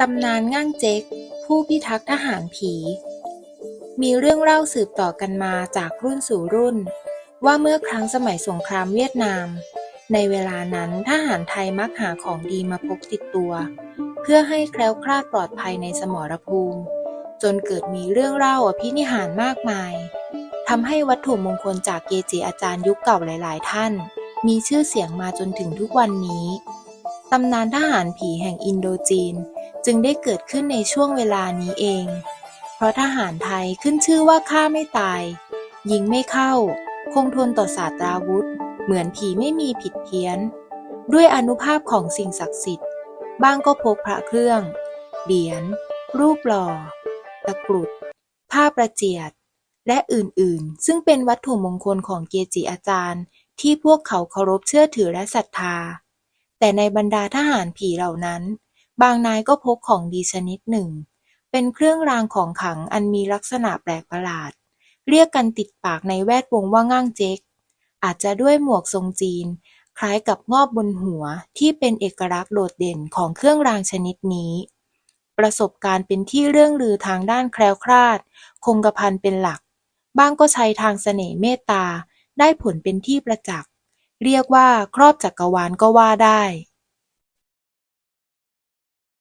ตำนานง่างเจ๊ก ผู้พิทักษ์ทหารผี มีเรื่องเล่าสืบต่อกันมาจากรุ่นสู่รุ่น ว่าเมื่อครั้งสมัยสงครามเวียดนาม ในเวลานั้นทหารไทยมักหาของดีมาพกติดตัว เพื่อให้แคล้วคลาดปลอดภัยในสมรภูมิ จนเกิดมีเรื่องเล่าอภินิหารมากมายทำให้วัตถุมงคลจากเกจิอาจารย์ยุคเก่าหลาย ๆ ท่าน มีชื่อเสียงมาจนถึงทุกวันนี้ ตำนานทหารผีแห่งอินโดจีนจึงได้เกิดขึ้นในช่วงเวลานี้เอง เพราะทหารไทยขึ้นชื่อว่าฆ่าไม่ตาย ยิงไม่เข้า คงทนต่อศาสตราวุธ เหมือนผีไม่มีผิดเพี้ยน ด้วยอนุภาพของสิ่งศักดิ์สิทธิ์ บ้างก็พกพระเครื่อง เหรียญ รูปหล่อ ตะกรุด ผ้าประเจียด และอื่นๆ ซึ่งเป็นวัตถุมงคลของเกจิอาจารย์ ที่พวกเขาเคารพเชื่อถือและศรัทธา แต่ในบรรดาทหารผีเหล่านั้น บางนายก็พกของดีชนิดหนึ่ง เป็นเครื่องรางของขลังอันมีลักษณะแปลกประหลาด เรียกกันติดปากในแวดวงว่าง่างเจ๊ก อาจจะด้วยหมวกทรงจีน คล้ายกับงอบบนหัวที่เป็นเอกลักษณ์โดดเด่นของเครื่องรางชนิดนี้ ประสบการณ์เป็นที่เรื่องลือทางด้านแคล้วคลาด คงกระพันเป็นหลัก บ้างก็ใช้ทางเสน่ห์เมตตาได้ผลเป็นที่ประจักษ์ เรียกว่าครอบจักรวาลก็ว่าได้